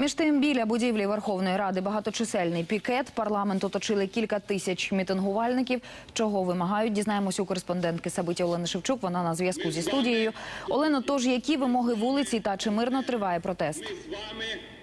Між тим, біля будівлі Верховної Ради багаточисельний пікет. Парламент оточили кілька тисяч мітингувальників. Чого вимагають? Дізнаємось у кореспондентки Сабиті Олени Шевчук. Вона на зв'язку зі студією. Олено, тож які вимоги вулиці та чи мирно триває протест?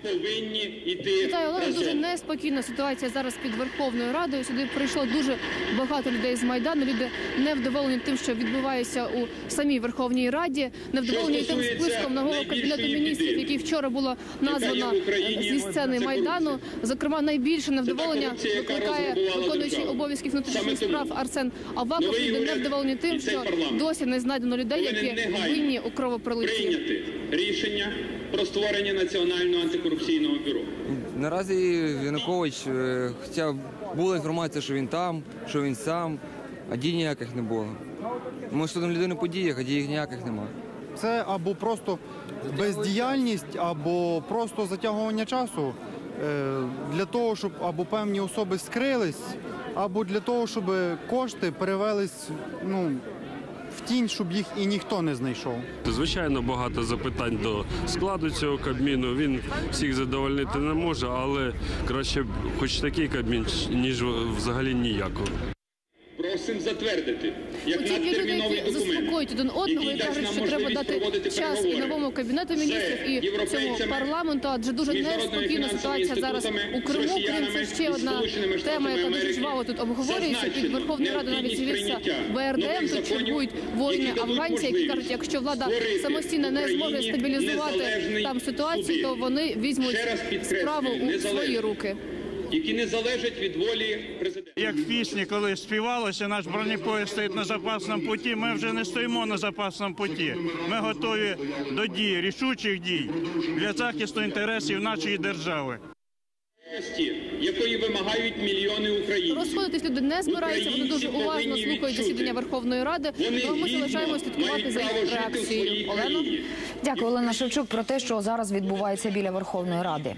Повинні йти Вітаю, Олена. Дуже неспокійна ситуація зараз під Верховною Радою. Сюди прийшло дуже багато людей з майдану. Люди невдоволені тим, що відбувається у самій Верховній Раді, невдоволені тим списком на голову кабінету міністрів, який вчора було названо зі сцени майдану. Зокрема, найбільше невдоволення викликає виконуючий обов'язків внутрішніх справ Арсен Аваков. Люди невдоволені тим, що досі не знайдено людей, які винні у кровопролитті. Рішення про створення національного антикорупційного бюро. Наразі Янукович, е, хоча була інформація, що він там, що він сам, а дій ніяких не було. Може, що там людина по діях, а дій ніяких немає. Це або просто бездіяльність, або просто затягування часу е, для того, щоб або певні особи скрились, або для того, щоб кошти перевелись ну, тінь, щоб їх і ніхто не знайшов. Звичайно, багато запитань до складу цього кабміну. Він всіх задовольнити не може, але краще хоч такий кабмін, ніж взагалі ніякого. Просимо затвердити як надтерміновий документ, один одного і кажуть, що треба дати час і новому кабінету міністрів і цьому парламенту, адже дуже неспокійна ситуація зараз у Криму. з Крим це ще одна тема, яка дуже жваво тут обговорюється. Під Верховною Радою навіть з'явився БРДМ. Тут чергують воїни афганці, які кажуть, якщо влада самостійно не зможе стабілізувати там ситуацію, то вони візьмуть справу у свої руки. які не залежать від волі президента. Як в пісні, коли співалося, наш бронепоїзд стоїть на запасному путі. Ми вже не стоїмо на запасному путі. Ми готові до дій, рішучих дій для захисту інтересів нашої держави. Якої вимагають мільйони українців. Розходитись люди не збираються. Вони дуже уважно слухають засідання Верховної Ради. Тому ми гідно залишаємось слідкувати за їх реакцією. Олено. Дякую, Олена Шевчук, про те, що зараз відбувається біля Верховної Ради.